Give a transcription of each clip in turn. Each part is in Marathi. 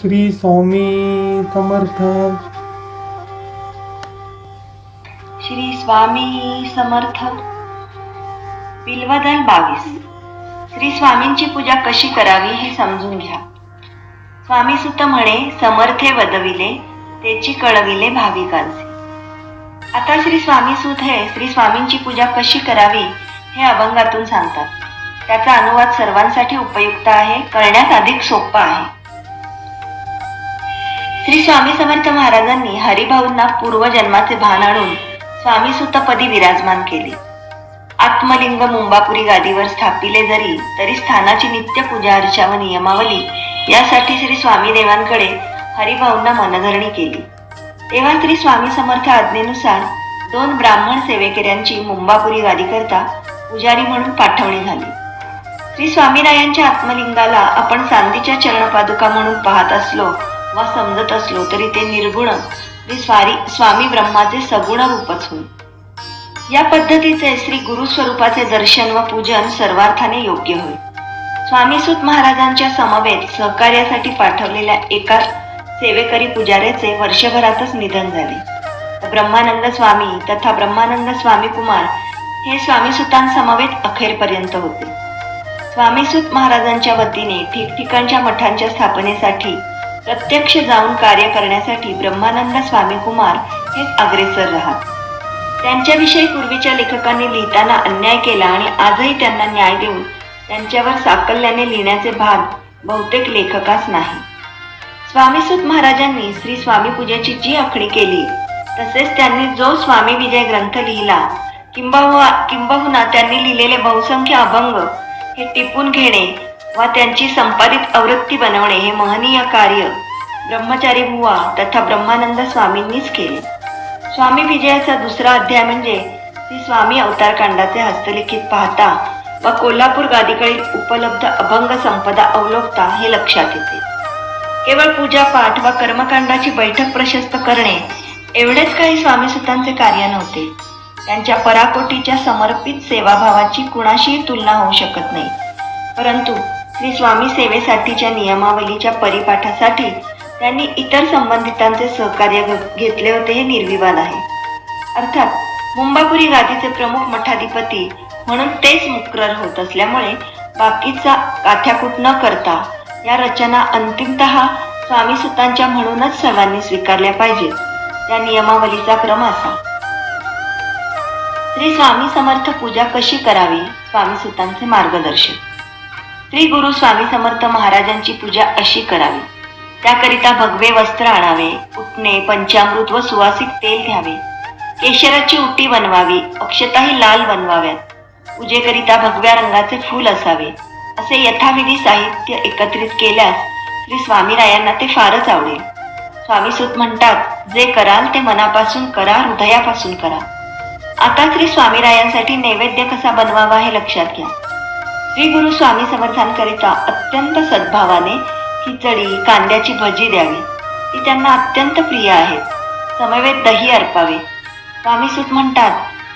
श्री स्वामी समर्थ. श्री स्वामी समर्थ. बिल्वदल बावीस. श्री स्वामींची पूजा कशी करावी हे समजून घ्या. स्वामी सुत म्हणे समर्थे वदविले त्याची कळविले भाविकांचे. आता श्री स्वामी सुत हे श्री स्वामींची पूजा कशी करावी हे अभंगातून सांगतात. त्याचा अनुवाद सर्वांसाठी उपयुक्त आहे करण्यात अधिक सोपा आहे. श्री स्वामी समर्थ महाराजांनी हरिभाऊंना पूर्वजन्माचे भान आणून स्वामी सुतपदी विराजमान केले. आत्मलिंग मुंबापुरी गादीवर स्थापिले जरी तरी स्थानाची नित्य पूजा अर्चा व नियमावली यासाठी श्री स्वामी देवांकडे हरिभाऊंना मनधरणी केली. तेव्हा श्री स्वामी समर्थ आज्ञेनुसार दोन ब्राह्मण सेवेकऱ्यांची मुंबापुरी गादीकरता पुजारी म्हणून पाठवणी झाली. श्री स्वामीरायांच्या आत्मलिंगाला आपण चांदीच्या चरणपादुका म्हणून पाहत असलो वा समजत असलो तरी ते निर्गुण स्वारी स्वामी ब्रह्माचे सगुण रूपच होय. या पद्धतीचे श्री गुरु स्वरूपाचे दर्शन व पूजन सर्वार्थाने योग्य होय. स्वामीसुत महाराजांच्या समवेत सहकार्यासाठी पाठवलेल्या एका सेवेकरी पुजाऱ्याचे वर्षभरातच निधन झाले. ब्रह्मानंद स्वामी तथा ब्रह्मानंद स्वामी कुमार हे स्वामीसुतांसमवेत अखेरपर्यंत होते. स्वामीसुत महाराजांच्या वतीने ठिकठिकाणच्या मठांच्या स्थापनेसाठी प्रत्यक्ष जाऊन कार्य करण्यासाठी ब्रह्मानंद स्वामी कुमार हेच अग्रेसर राहत. त्यांच्याविषयी पूर्वीच्या लेखकांनी लिहिताना अन्याय केला आणि आजही त्यांना न्याय देऊन त्यांच्यावर साकल्याने लिहिण्याचे भाग बहुतेक लेखकास नाही. स्वामीसुत महाराजांनी श्री स्वामी पूजेची जी आखणी केली तसेच त्यांनी जो स्वामी विजय ग्रंथ लिहिला किंबहुना किंबहुना त्यांनी लिहिलेले बहुसंख्य अभंग हे टिपून घेणे वा त्यांची संपादित आवृत्ती बनवणे हे महनीय कार्य. ब्रह्मचारी बुवा तथा ब्रह्मानंद स्वामींनीच केले. स्वामी विजयाचा दुसरा अध्याय म्हणजे श्री स्वामी अवतारकांडाचे हस्तलिखित पाहता व कोल्हापूर गादीकडील उपलब्ध अभंग संपदा अवलोकता हे लक्षात येते. केवळ पूजा पाठ व कर्मकांडाची बैठक प्रशस्त करणे एवढेच काही स्वामीसुतांचे कार्य नव्हते. त्यांच्या पराकोटीच्या समर्पित सेवाभावाची कुणाशीही तुलना होऊ शकत नाही. परंतु श्री स्वामी सेवेसाठीच्या नियमावलीच्या परिपाठासाठी त्यांनी इतर संबंधितांचे सहकार्य घेतले होते हे निर्विवाद आहे. अर्थात मुंबापुरी गादीचे प्रमुख मठाधिपती म्हणून तेच मुक्रर होत असल्यामुळे बाकीचा काथ्याकूट न करता या रचना अंतिमतः स्वामीसुतांच्या म्हणूनच सर्वांनी स्वीकारल्या पाहिजेत. त्या नियमावलीचा क्रम असा. श्री स्वामी समर्थ पूजा कशी करावी? स्वामी सुतांचे मार्गदर्शन. श्री गुरु स्वामी समर्थ महाराजांची पूजा अशी करावी. त्याकरिता भगवे वस्त्र आणावे उठणे पंचामृत व सुवासिक तेल घ्यावे. केशराची उटी बनवावी अक्षताही लाल बनवाव्यात. पूजेकरिता भगव्या रंगाचे फूल असावे. असे यथाविधी साहित्य एकत्रित केल्यास श्री स्वामीरायांना ते फारच आवडेल. स्वामीसूत म्हणतात जे कराल ते मनापासून करा हृदयापासून करा. आता श्री स्वामीरायांसाठी नैवेद्य कसा बनवावा हे लक्षात घ्या. श्री गुरु स्वामी समर्थांकरिता अत्यंत सद्भावाने खिचडी कांद्याची भजी द्यावी. ती त्यांना अत्यंत प्रिय आहे. समवेत दही अर्पावे. स्वामीसूत म्हणतात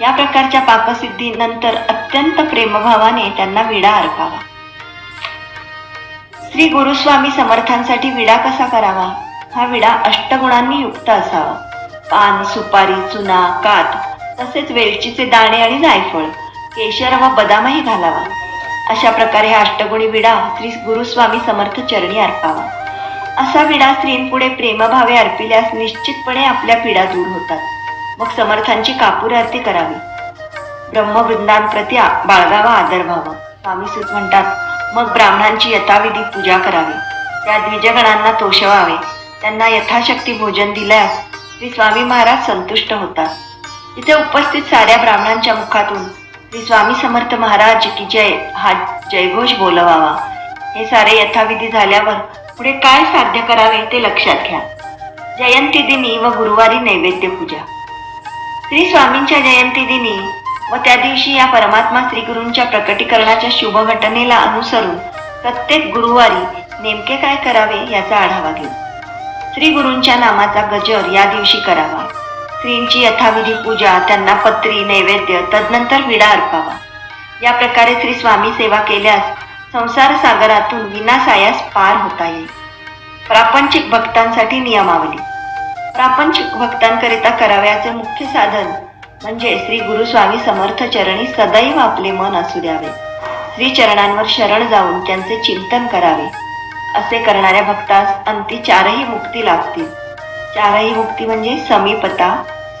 या प्रकारच्या पाकसिद्धीनंतर अत्यंत प्रेमभावाने त्यांना विडा अर्पावा. श्री गुरुस्वामी समर्थांसाठी विडा कसा करावा? हा विडा अष्टगुणांनी युक्त असावा. पान सुपारी चुना कात तसेच वेलचीचे दाणे आणि जायफळ केशर व बदामही घालावा. अशा प्रकारे हा अष्टगुणी विडा श्री गुरुस्वामी समर्थ चरणी अर्पावा. असा विडा स्त्रींपुढे प्रेमभावे अर्पिल्यास निश्चितपणे आपल्या पीडा दूर होतात. मग समर्थांची कापूर आरती करावी. ब्रह्मवृंदांप्रती बाळगावा आदर व्हावा. स्वामी सुत म्हणतात मग ब्राह्मणांची यथाविधी पूजा करावी. त्या द्विजगणांना तोषवावे. त्यांना यथाशक्ती भोजन दिल्यास श्री स्वामी महाराज संतुष्ट होतात. तिथे उपस्थित साऱ्या ब्राह्मणांच्या मुखातून श्री स्वामी समर्थ महाराज की जय हा जयघोष बोलवावा. हे सारे यथाविधी झाल्यावर पुढे काय साध्य करावे ते लक्षात घ्या. जयंती दिनी व गुरुवारी नैवेद्य पूजा. श्री स्वामींच्या जयंती दिनी व त्या दिवशी या परमात्मा श्रीगुरूंच्या प्रकटीकरणाच्या शुभ घटनेला अनुसरून प्रत्येक गुरुवारी नेमके काय करावे याचा आढावा घेऊ श्री गुरूंच्या नामाचा गजर या दिवशी करावा. स्त्रींची यथाविधी पूजा त्यांना पत्री नैवेद्य तदनंतर विडा अर्पावा. या प्रकारे श्री स्वामी सेवा केल्यास संसार सागरातून विनासायास पार होता येईल. प्रापंचिक भक्तांसाठी नियमावली. प्रापंचिक भक्तांकरिता करावयाचे मुख्य साधन म्हणजे श्री गुरु स्वामी समर्थ चरणी सदैव आपले मन असू द्यावे. श्री चरणांवर शरण जाऊन त्यांचे चिंतन करावे. असे करणाऱ्या भक्तास अंती चारही मुक्ती लागतील चारही मुक्ती म्हणजे समीपता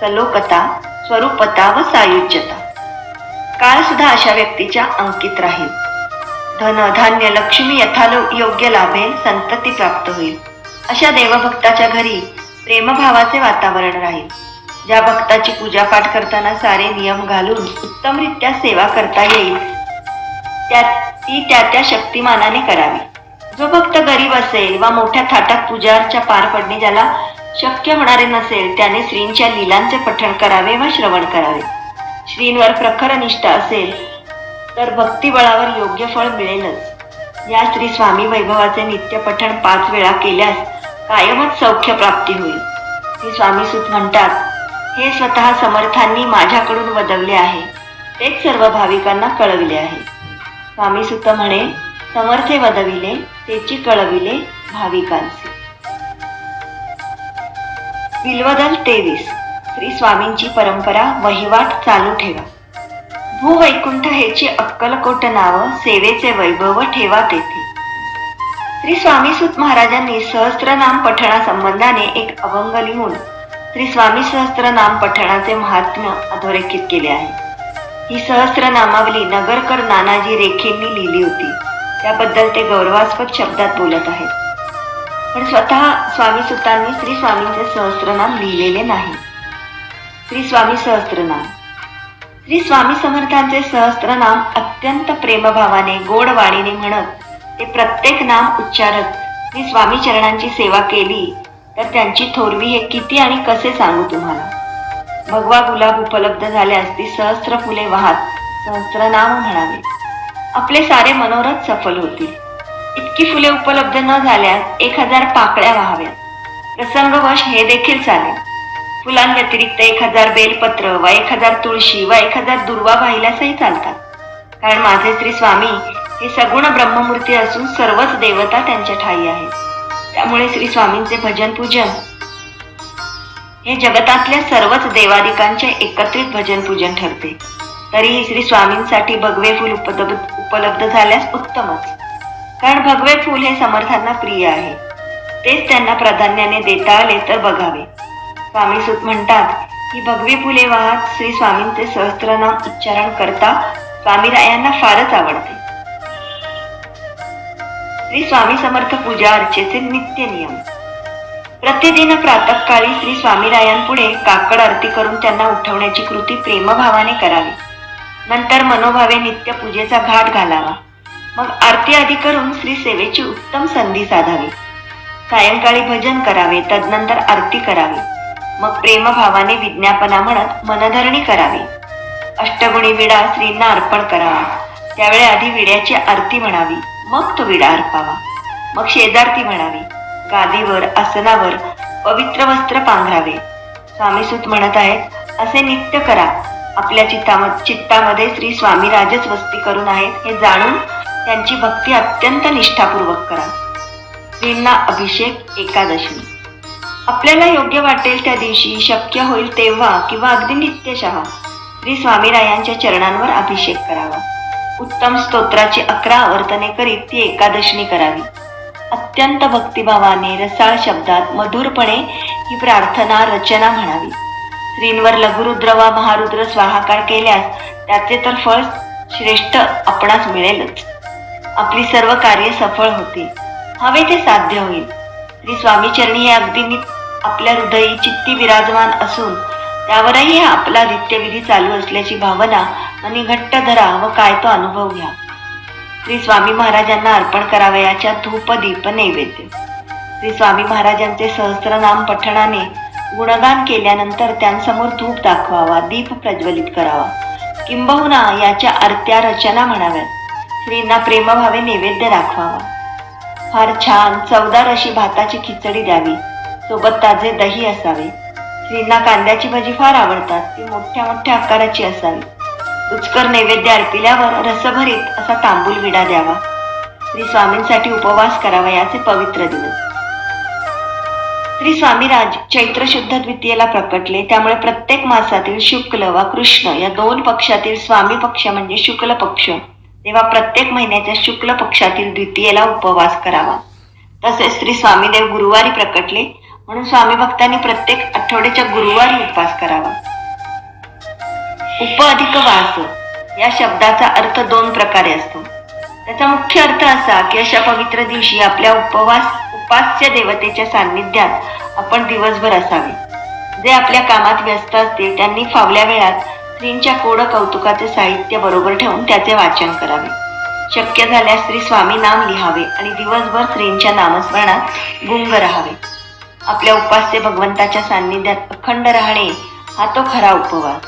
सलोकता स्वरूपता व सायुज्यता. काळ सुद्धा अशा व्यक्तीच्या अंकित राहील. धन धान्य लक्ष्मी यथालो योग्य लाभेल संतती प्राप्त होईल. अशा देवभक्ताच्या घरी प्रेमभावाचे वातावरण राहील. ज्या भक्ताची पूजापाठ करताना सारे नियम घालून उत्तमरित्या सेवा करता येईल त्या ती त्या त्या शक्तिमानाने करावी. जो भक्त गरीब असेल वा मोठ्या थाटात पूजाच्या पार पडणे ज्याला शक्य होणारे नसेल त्याने श्रींच्या लीलांचे पठण करावे व श्रवण करावे. श्रींवर प्रखर निष्ठा असेल तर भक्तिबळावर योग्य फळ मिळेलच. या श्री स्वामी वैभवाचे नित्य पठण पाच वेळा केल्यास कायमच सौख्य प्राप्ती होईल. हे स्वामी सुत म्हणतात हे स्वतः समर्थांनी माझ्याकडून वदवले आहे. तेच सर्व भाविकांना कळविले आहे. स्वामी सुत म्हणे समर्थे वदविले तेची कळविले भाविकांचे. विल्वदल तेवीस. श्री स्वामींची परंपरा वहिवाट चालू ठेवा. भूवैकुंठ हेची अक्कलकोट नाव सेवेचे वैभव ठेवा तेथे श्री स्वामी सुत महाराजांनी सहस्त्रनाम पठणा संबंधाने एक अभंग लिहून श्री स्वामी सहस्त्रनाम पठणाचे महात्म्य अधोरेखित केले आहे. ही सहस्त्रनामावली नगरकर नानाजी रेखेंनी लिहिली होती. त्याबद्दल ते गौरवास्पद शब्दात बोलत आहेत. पण स्वतः स्वामी सुतांनी श्री स्वामींचे सहस्त्रनाम लिहिलेले नाही. श्री स्वामी सहस्त्रनाम श्री स्वामी समर्थांचे सहस्त्रनाम अत्यंत प्रेमभावाने गोड वाणीने म्हणत ते प्रत्येक नाम उच्चारत श्री स्वामी चरणांची सेवा केली तर त्यांची थोरवी हे किती आणि कसे सांगू तुम्हाला? भगवा गुलाब उपलब्ध झाल्यास ती सहस्त्र फुले वाहत सहस्त्रनाम म्हणावे. आपले सारे मनोरथ सफल होतील. इतकी फुले उपलब्ध न झाल्यास एक हजार पाकळ्या व्हाव्यात. प्रसंगवश हे देखील चालेल. फुलांव्यतिरिक्त एक हजार बेलपत्र व एक हजार तुळशी व एक हजार दुर्वा वाहिल्यासही चालतात. कारण माझे श्री स्वामी हे सगुण ब्रह्ममूर्ती असून सर्वच देवता त्यांच्या ठाई आहेत. त्यामुळे श्री स्वामींचे भजन पूजन. हे जगतातल्या सर्वच देवादिकांचे एकत्रित भजन पूजन ठरते. तरीही श्री स्वामींसाठी भगवे फुल उपलब्ध उपलब्ध झाल्यास उत्तमच. कारण भगवे फूल हे समर्थांना प्रिय आहे. तेच त्यांना प्राधान्याने देता आले तर बघावे. स्वामी सुत म्हणतात ही भगवी फुले वाहत श्री स्वामींचे सहस्त्रनाम उच्चारण करता स्वामीरायांना फारच आवडते. श्री स्वामी समर्थ पूजा अर्चेचे नित्य नियम. प्रतिदिन प्रातःकाळी श्री स्वामीरायांपुढे काकड आरती करून त्यांना उठवण्याची कृती प्रेमभावाने करावी. नंतर मनोभावे नित्य पूजेचा घाट घालावा. मग आरती आधी करून श्री सेवेची उत्तम संधी साधावी. सायंकाळी भजन करावे तदनंतर आरती करावी. मग प्रेमभावाने विज्ञापना म्हणत मनधरणी करावी. अष्टगुणी विडा श्रींना अर्पण करावा. त्यावेळी आधी विड्याची आरती म्हणावी. मग तो विडा अर्पावा. मग शेजारती म्हणावी. गादीवर आसनावर पवित्र वस्त्र पांघरावे. स्वामीसूत म्हणत आहेत असे नित्य करा. आपल्या चित्तामध्ये चित्तामध्ये श्री स्वामी राजच वस्ती करून आहेत हे जाणून त्यांची भक्ती अत्यंत निष्ठापूर्वक करा. श्रींना अभिषेक एकादशी. आपल्याला योग्य वाटेल त्या दिवशी शक्य होईल तेव्हा किंवा अगदी नित्यशः श्री स्वामीरायांच्या चरणांवर अभिषेक करावा. उत्तम स्तोत्राची अकरा आवर्तने करीत ती एकादशनी करावी. अत्यंत भक्तिभावाने रसाळ शब्दात मधुरपणे ही प्रार्थना रचना म्हणावी. श्रींवर लघुरुद्र वा महारुद्र स्वाहाकार केल्यास त्याचे तर फळ श्रेष्ठ आपणास मिळेलच. आपली सर्व कार्य सफळ होते हवे ते साध्य होईल. श्री स्वामी चरणी हे अगदी नि- आपल्या हृदयी चित्ती विराजमान असून त्यावरही हा आपला नित्यविधी चालू असल्याची भावना आणि घट्ट धरा व काय तो अनुभव घ्या. श्री स्वामी महाराजांना अर्पण करावयाच्या धूप दीप नैवेद्य. श्री स्वामी महाराजांचे सहस्त्रनाम पठणाने गुणगान केल्यानंतर त्यांसमोर धूप दाखवावा दीप प्रज्वलित करावा. किंबहुना याच्या आरत्या रचना म्हणाव्यात. श्रींना प्रेमभावे नैवेद्य दाखवावा. फार छान चवदार अशी भाताची खिचडी द्यावी. सोबत ताजे दही असावे. श्रींना कांद्याची भजी फार आवडतात. ती मोठ्या मोठ्या आकाराची असावी. उचकर नैवेद्य अर्पिल्यावर रसभरीत असा तांबूल विडा द्यावा. श्री स्वामींसाठी उपवास करावा याचे पवित्र दिवस. श्री स्वामीराज चैत्र शुद्ध द्वितीयेला प्रकटले. त्यामुळे प्रत्येक मासातील शुक्ल वा कृष्ण या दोन पक्षातील स्वामी पक्ष म्हणजे शुक्ल पक्ष. तेव्हा प्रत्येक महिन्याच्या शुक्ल पक्षातील द्वितीयेला उपवास करावा. तसेच श्री स्वामीदेव गुरुवारी प्रकटले म्हणून स्वामी भक्तांनी प्रत्येक आठवड्याच्या गुरुवारी उपवास करावा. उप अधिक वास या शब्दाचा अर्थ दोन प्रकारे असतो. त्याचा मुख्य अर्थ असा की अशा पवित्र दिवशी आपल्या उपवास उपास्य देवतेच्या सान्निध्यात आपण दिवसभर असावे. जे आपल्या कामात व्यस्त असतील त्यांनी फावल्या वेळात स्त्रींच्या कोड कौतुकाचे साहित्य बरोबर ठेवून त्याचे वाचन करावे. शक्य झाल्यास श्री स्वामी नाम लिहावे आणि दिवसभर स्त्रींच्या नामस्मरणात गुंग राहावे. आपल्या उपास्य भगवंताच्या सान्निध्यात अखंड राहणे हा तो खरा उपवास.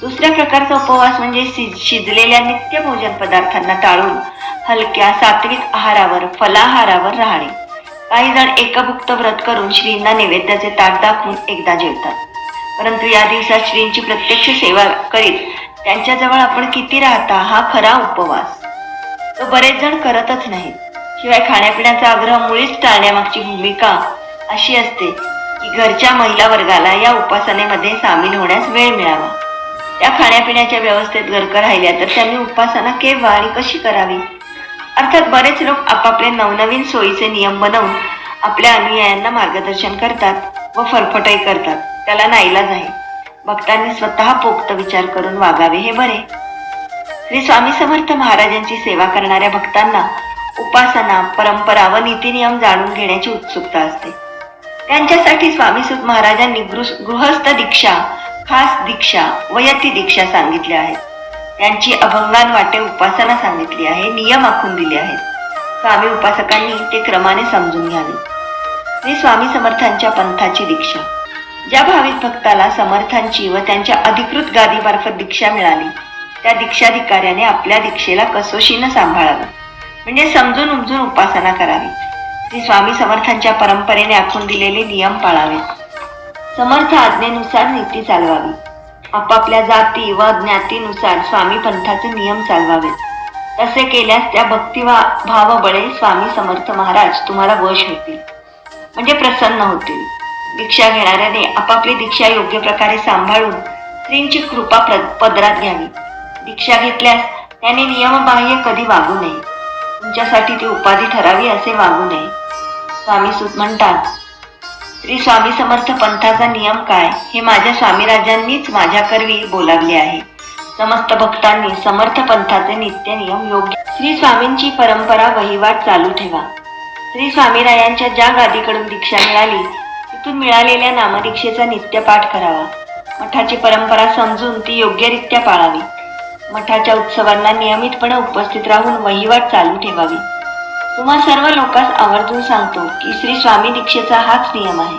दुसऱ्या प्रकारचा उपवास म्हणजे शिजलेल्या नित्य भोजन पदार्थांना टाळून हलक्या सात्विक आहारावर फलाहारावर राहणे. काही जण एकभुक्त व्रत करून श्रींना नैवेद्याचे ताट दाखवून एकदा जेवतात. परंतु या दिवसात श्रींची प्रत्यक्ष सेवा करीत त्यांच्याजवळ आपण किती राहता हा खरा उपवास. तो बरेच जण करतच नाहीत. शिवाय खाण्यापिण्याचा आग्रह मुळीच टाळण्यामागची भूमिका अशी असते की घरच्या महिला वर्गाला या उपासनेमध्ये सामील होण्यास वेळ मिळावा. त्या खाण्यापिण्याच्या व्यवस्थेत गर्क राहिल्या तर त्यांनी उपासना केव्हा आणि कशी करावी? अर्थात बरेच लोक आपापले नवनवीन सोयीचे नियम बनवून आपल्या अनुयायांना मार्गदर्शन करतात व फरफटही करतात. त्याला नाईलाज आहे भक्तांनी स्वतः पोक्त विचार करून वागावे हे बरे. श्री स्वामी समर्थ महाराजांची सेवा करणाऱ्या भक्तांना उपासना परंपरा व नीतिनियम जाणून घेण्याची उत्सुकता असते. त्यांच्यासाठी स्वामीसुत महाराजांनी गृहस्थ दीक्षा खास दीक्षा वयती दीक्षा सांगितल्या आहेत त्यांची अभंगान वाटे उपासना सांगितली आहे नियम आखून दिले आहेत. स्वामी उपासकांनी ते क्रमाने समजून घ्यावे. श्री स्वामी समर्थांच्या पंथाची दीक्षा. ज्या भाविक भक्ताला समर्थांची व त्यांच्या अधिकृत गादीमार्फत दीक्षा मिळाली त्या दीक्षाधिकाऱ्याने आपल्या दीक्षेला कसोशीनं सांभाळावं म्हणजे समजून उमजून उपासना करावी. ती स्वामी समर्थांच्या परंपरेने आखून दिलेले नियम पाळावे. समर्थ आज्ञेनुसार नीती चालवावी. आपापल्या जाती व ज्ञातीनुसार स्वामी पंथाचे नियम चालवावेत. तसे केल्यास त्या भक्ती भाव स्वामी समर्थ महाराज तुम्हाला वश होतील. म्हणजे प्रसन्न होतील. दीक्षा घेणाऱ्याने आपापली दीक्षा योग्य प्रकारे सांभाळून स्त्रींची कृपा पदरात घ्यावी. दीक्षा घेतल्यास त्याने नियमबाह्य कधी वागू नये. तुमच्यासाठी ती उपाधी ठरावी असे वागू नये. स्वामी सुत म्हणतात श्री स्वामी समर्थ पंथाचा नियम काय? हे माझ्या स्वामीराजांनीच माझ्याकरवी बोलावले आहे. समस्त भक्तांनी समर्थ पंथाचे नित्य नियम योग्य श्री स्वामींची परंपरा वहिवाट चालू ठेवा. श्री स्वामीरायांच्या ज्या गादीकडून दीक्षा मिळाली तिथून मिळालेल्या नामदीक्षेचा नित्यपाठ करावा. मठाची परंपरा समजून ती योग्यरित्या पाळावी. मठाच्या उत्सवांना नियमितपणे उपस्थित राहून वहिवाट चालू ठेवावी. तुम्हा सर्व लोकांस आवर्जून सांगतो की श्री स्वामी दीक्षेचा हाच नियम आहे.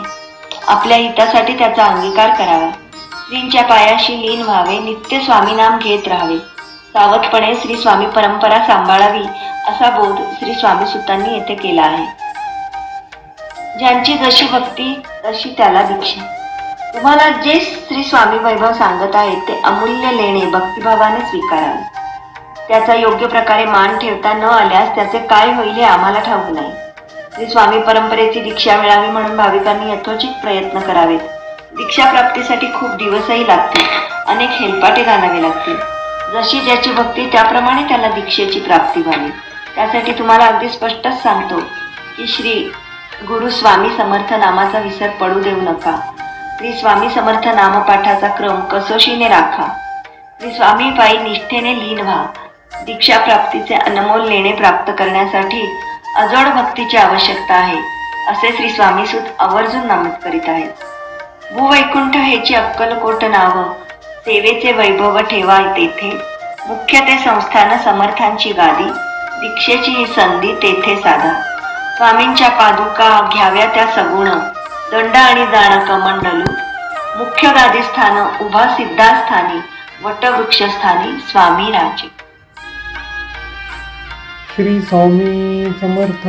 आपल्या हितासाठी त्याचा अंगीकार करावा. स्त्रींच्या पायाशी लीन व्हावे नित्य स्वामी नाम घेत राहावे. सावधपणे श्री स्वामी परंपरा सांभाळावी असा बोध श्री स्वामी सुतांनी येथे केला आहे. ज्यांची जशी भक्ती तशी त्याला दीक्षा तुम्हाला जे श्री स्वामी वैभव सांगत आहेत ते अमूल्य लेणे भक्तिभावाने स्वीकारावे. त्याचा योग्य प्रकारे मान ठेवता न आल्यास त्याचे काय होईल हे आम्हाला ठाऊक नाही. श्री स्वामी परंपरेची दीक्षा मिळावी म्हणून भाविकांनी यथोचित प्रयत्न करावेत. दीक्षा प्राप्तीसाठी खूप दिवसही लागतील. अनेक हेलपाटे घालावे लागतील. जशी ज्याची भक्ती त्याप्रमाणे त्याला दीक्षेची प्राप्ती व्हावी. त्यासाठी तुम्हाला अगदी स्पष्टच सांगतो की श्री गुरु स्वामी समर्थ नामाचा विसर पडू देऊ नका. श्री स्वामी समर्थ नामपाठाचा क्रम कसोशीने राखा. श्री स्वामी पायी निष्ठेने लीन व्हा. दीक्षा प्राप्तीचे अनमोल लेणे प्राप्त करण्यासाठी अजोड भक्तीची आवश्यकता आहे असे श्री स्वामी सुत आवर्जून नमूद करीत आहेत. भूवैकुंठ हेची अक्कलकोट नाव सेवेचे वैभव ठेवा तेथे. मुख्य ते संस्थान समर्थांची गादी दीक्षेची ही संधी तेथे साधा. स्वामींच्या पादुका घ्याव्या त्या सगुण. दंड आणि जाण कमंडलू मुख्य गादीस्थान उभा सिद्धास्थानी वटवृक्षस्थानी स्वामी राजे श्री स्वामी समर्थ.